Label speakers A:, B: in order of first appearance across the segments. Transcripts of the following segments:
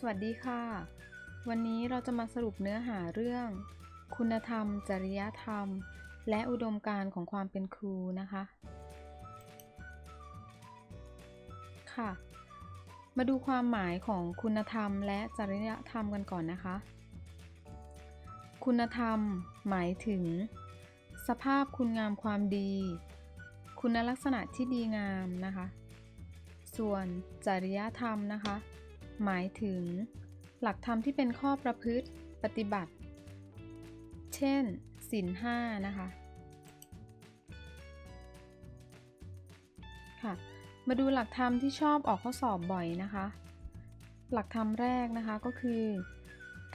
A: สวัสดีค่ะ วันนี้เราจะมาสรุปเนื้อหาเรื่อง คุณธรรม จริยธรรม และอุดมการณ์ของความเป็นครูนะคะ ค่ะ มาดูความหมายของคุณธรรมและจริยธรรมกันก่อนนะคะ คุณธรรม หมายถึง สภาพคุณงามความดี คุณลักษณะที่ดีงามนะคะ ส่วนจริยธรรมนะคะ หมายถึง หลักธรรมที่เป็นข้อประพฤติปฏิบัติ เช่นศีลห้านะคะค่ะ มาดูหลักธรรมที่ชอบออกข้อสอบบ่อยนะคะ หลักธรรมแรกนะคะก็คือ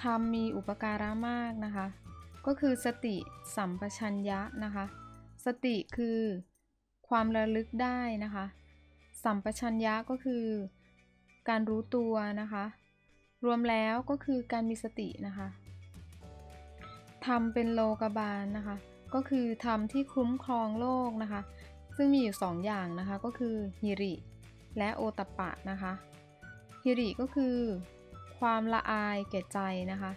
A: ธรรมมีอุปการะมากนะคะ ก็คือสติสัมปชัญญะนะคะ สติคือความระลึกได้นะคะ สัมปชัญญะก็คือ การรู้ตัวนะคะ รวมแล้วก็คือการมีสตินะคะธรรมเป็นโลกบาลนะคะ ก็คือธรรมที่คุ้มครองโลกนะคะ ซึ่งมีอยู่สองอย่างนะคะ ก็คือฮิริและโอตปปะนะคะฮิริก็คือ ความละอายแก่ใจนะคะ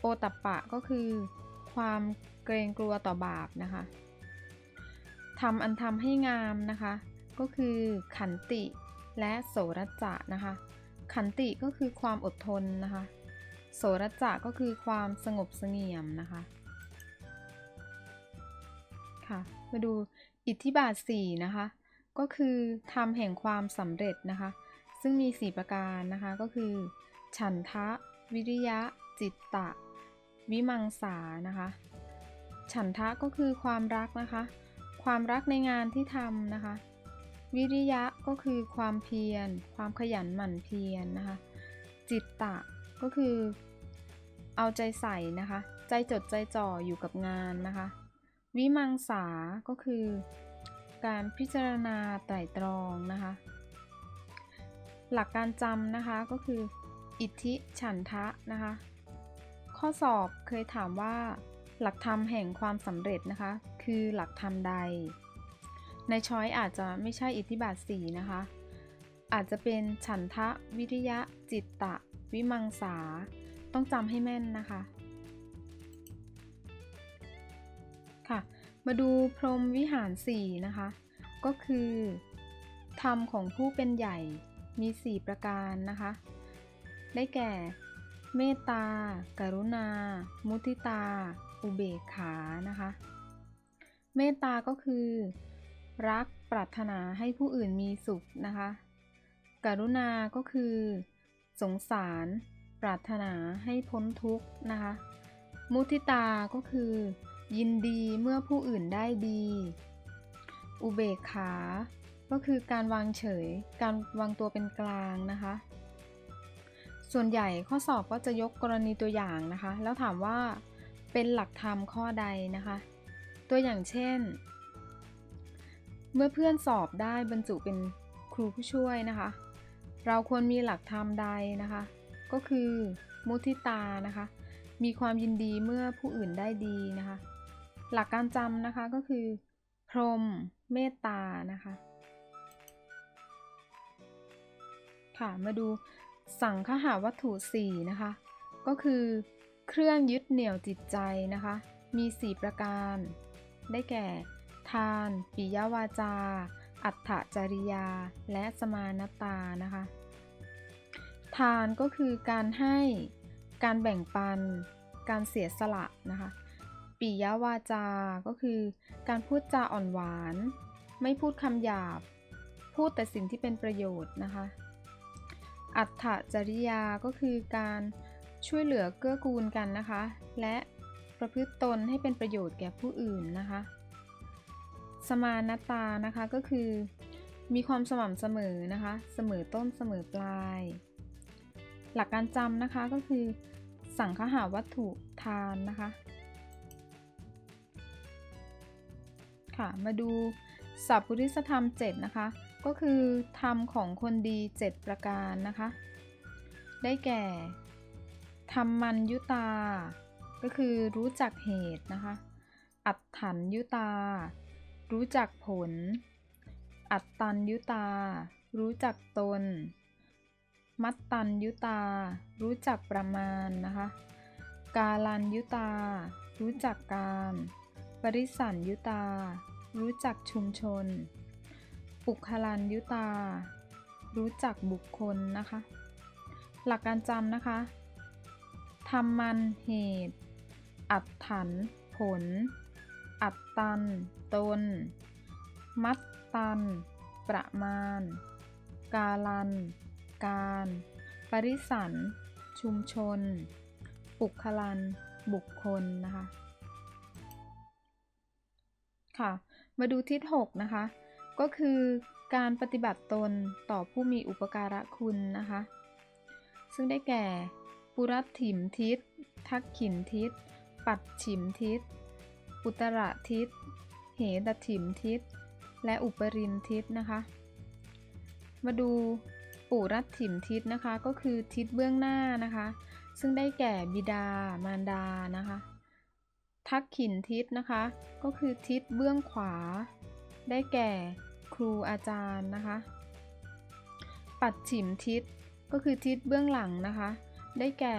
A: โอตปปะก็คือ ความเกรงกลัวต่อบาปนะคะทำอันทำให้งามนะคะ ก็คือขันติ และโสรัจจะนะคะ ขันติก็คือความอดทนนะคะ โสรัจจะก็คือความสงบเสงี่ยมนะคะค่ะมาดูอิทธิบาท4นะคะ ก็คือทำแห่งความสำเร็จนะคะ ซึ่งมี 4 ประการนะคะก็คือ ฉันทะ วิริยะ จิตตะ วิมังสานะคะ ฉันทะก็คือความรักนะคะ ความรักในงานที่ทำนะคะ วิริยะก็คือความเพียร ความขยันหมั่นเพียรนนะคะ จิตตะก็คือเอาใจใส่นะคะ ใจจดใจจ่ออยู่กับงานนะคะ วิมังสา ก็คือการพิจารณาไตร่ตรองนะคะ หลักการจำนะคะก็คือ อิทธิฉันทะนะคะ ข้อสอบเคยถามว่า หลักธรรมแห่งความสำเร็จนะคะ คือหลักธรรมใด ในช้อยอาจจะไม่ใช่อิทธิบาท4นะคะ อาจจะเป็นฉันทะวิริยะ จิตตะ วิมังสา ต้องจำให้แม่นนะคะ ค่ะ มาดูพรหมวิหาร 4 นะคะ ก็คือ ธรรมของผู้เป็นใหญ่มี 4 ประการนะคะ ได้แก่ เมตตาการุณา มุทิตา อุเบกขานะคะ เมตตาก็คือ รักปรารถนาให้ผู้อื่นมีสุขนะคะ กรุณาก็คือ สงสาร ปรารถนาให้พ้นทุกข์นะคะ มุทิตาก็คือ ยินดีเมื่อผู้อื่นได้ดี อุเบกขา ก็คือการวางเฉย การวางตัวเป็นกลางนะคะ ส่วนใหญ่ข้อสอบก็จะยกกรณีตัวอย่างนะคะ แล้วถามว่าเป็นหลักธรรมข้อใดนะคะ ตัวอย่างเช่น เมื่อเพื่อนสอบได้บรรจุเป็นครูผู้ช่วยนะคะ เราควรมีหลักธรรมใดนะคะ ก็คือมุทิตานะคะ มีความยินดีเมื่อผู้อื่นได้ดีนะคะ หลักการจำนะคะก็คือ พรหมเมตตานะคะ ค่ะมาดูสังคหาวัตถุ4นะคะ ก็คือ เครื่องยึดเหนี่ยวจิตใจนะคะ มี 4 ประการ ได้แก่ ทาน ปิยวาจา อัตถจริยา และสมานตานะคะ ทานก็คือการให้ การแบ่งปัน การเสียสละนะคะ ปิยวาจา ก็คือการพูดจาอ่อนหวาน ไม่พูดคำหยาบ พูดแต่สิ่งที่เป็นประโยชน์นะคะ อัตถจริยา ก็คือการช่วยเหลือเกื้อกูลกันนะคะ และประพฤติตนให้เป็นประโยชน์แก่ผู้อื่นนะคะ สมานตานะคะก็คือ มีความสม่ำเสมอนะคะ เสมอต้นเสมอปลาย หลักการจำนะคะก็คือ สังคหาวัตถุทานนะคะค่ะมาดูสัพพุริสธรรม 7 นะคะ ก็คือธรรมของคนดี 7 ประการนะคะ ได้แก่ธรรมัญยุตา ก็คือรู้จักเหตุนะคะ อัตถัญยุตา รู้จักผล อัตตัญยุตา รู้จักตน มัตตัญยุตา รู้จักประมาณนะคะ กาลันยุตา รู้จักการ ปริสันยุตา รู้จักชุมชน ปุคลันยุตา รู้จักบุคคลนะคะ หลักการจำนะคะทำมันเหตุ อัดถัน ผล อัดตัน ตน มัดตัน ประมาณ กาลัน การ ปริสัน ชุมชน ปุคลัน บุคคลนะคะ ค่ะ มาดูทิศ6นะคะ ก็คือการปฏิบัติตนต่อผู้มีอุปการะคุณนะคะ ซึ่งได้แก่ ปุรัตถิมทิศ ทักขินทิศ ปัดฉิมทิศ อุตระทิศ เหตถิมทิศ และอุปรินทิศนะคะ มาดูปุรัตถิมทิศนะคะ ก็คือทิศเบื้องหน้านะคะ ซึ่งได้แก่บิดามารดานะคะ ทักขินทิศนะคะ ก็คือทิศเบื้องขวา ได้แก่ครูอาจารย์นะคะ ปัดฉิมทิศ ก็คือทิศเบื้องหลังนะคะ ได้แก่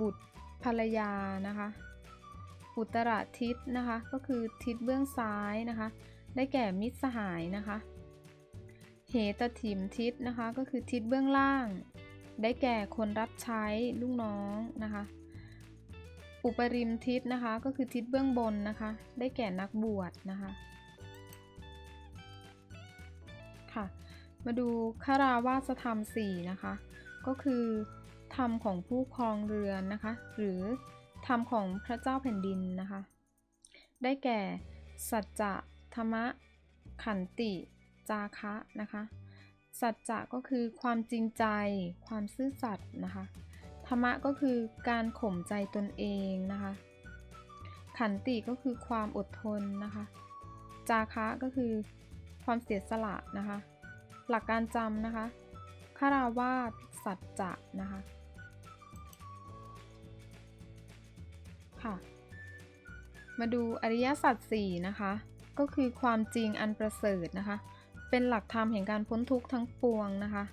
A: บุตรภรรยานะคะ อุตรทิศนะคะ ก็คือทิศเบื้องซ้ายนะคะ ได้แก่มิตรสหายนะคะ เหตถิมทิศนะคะ ก็คือทิศเบื้องล่าง ได้แก่คนรับใช้ลูกน้องนะคะ อุปริมทิศนะคะ ก็คือทิศเบื้องบนนะคะ ได้แก่นักบวชนะคะค่ะมาดูคาราวาสธรรม4นะคะ ก็คือธรรมของผู้ครองเรือนนะคะ หรือ ธรรมของพระเจ้าแผ่นดินนะคะ ได้แก่ สัจจะธรรมะ ขันติ จาคะนะคะ สัจจะก็คือความจริงใจ ความซื่อสัตย์นะคะ ธรรมะก็คือการข่มใจตนเองนะคะ ขันติก็คือความอดทนนะคะ จาคะก็คือความเสียสละนะคะ หลักการจำนะคะคาราวาสสัจจะนะคะ ค่ะ มาดูอริยสัจสี่นะคะ ก็คือความจริงอันประเสริฐนะคะ เป็นหลักธรรมแห่งการพ้นทุกข์ทั้งปวงนะคะ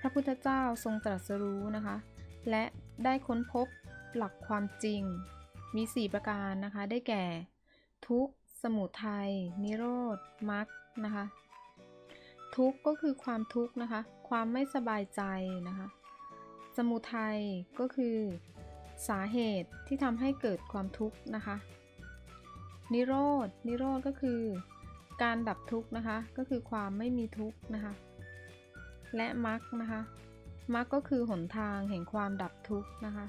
A: พระพุทธเจ้าทรงตรัสรู้นะคะ และได้ค้นพบหลักความจริง มี 4 ประการนะคะ ได้แก่ ทุกข์สมุทัย นิโรธมรรคนะคะ ทุกข์ก็คือความทุกข์นะคะ ความไม่สบายใจนะคะ สมุทัยก็คือ สาเหตุที่ทำให้เกิดความทุกข์นะคะ นิโรธ นิโรธก็คือ การดับทุกข์นะคะ ก็คือความไม่มีทุกข์นะคะ และมรรคนะคะ มรรคก็คือหนทางแห่งความดับทุกข์นะคะ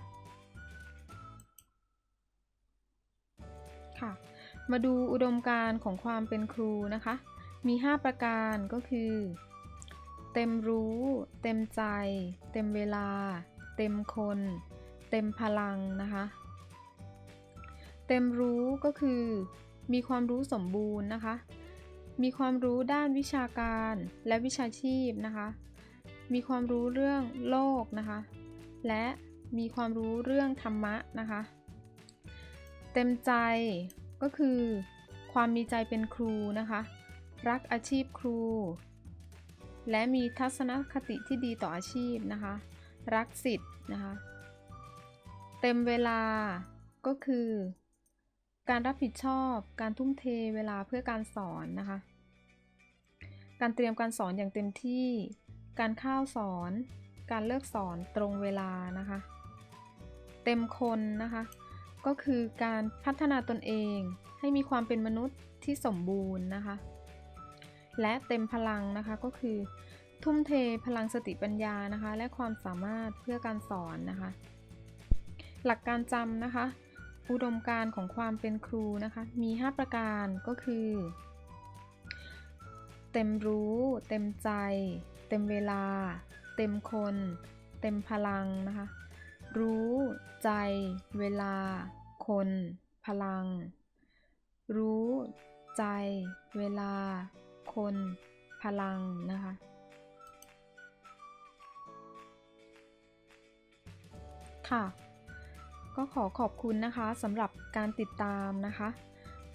A: ค่ะ มาดูอุดมการณ์ของความเป็นครูนะคะ มี 5 ประการก็คือ เต็มรู้ เต็มใจ เต็มเวลา เต็มคน เต็มพลังนะคะ เต็มรู้ก็คือ มีความรู้สมบูรณ์นะคะ มีความรู้ด้านวิชาการและวิชาชีพนะคะ มีความรู้เรื่องโลกนะคะ และมีความรู้เรื่องธรรมะนะคะ เต็มใจก็คือ ความมีใจเป็นครูนะคะ รักอาชีพครู และมีทัศนคติที่ดีต่ออาชีพนะคะ รักสิทธิ์นะคะ เต็มเวลา ก็คือ การรับผิดชอบ การทุ่มเทเวลาเพื่อการสอนนะคะ การเตรียมการสอนอย่างเต็มที่ การเข้าสอน การเลิกสอนตรงเวลานะคะ เต็มคนนะคะ ก็คือการพัฒนาตนเองให้มีความเป็นมนุษย์ที่สมบูรณ์นะคะ และเต็มพลังนะคะก็คือ ทุ่มเทพลังสติปัญญานะคะ และความสามารถเพื่อการสอนนะคะ หลักการจำนะคะ อุดมการของความเป็นครูนะคะ มี 5 ประการก็คือ เต็มรู้ เต็มใจ เต็มเวลา เต็มคน เต็มพลังนะคะ รู้ ใจ เวลา คน พลัง รู้ ใจ เวลา คน พลังนะคะค่ะ ก็ขอขอบคุณนะคะสำหรับการติดตามนะคะ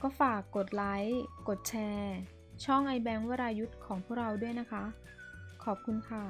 A: ก็ฝากกดไลค์ กดแชร์ ช่อง iBank วรายุทธ์ของพวกเราด้วยนะคะ ขอบคุณค่ะ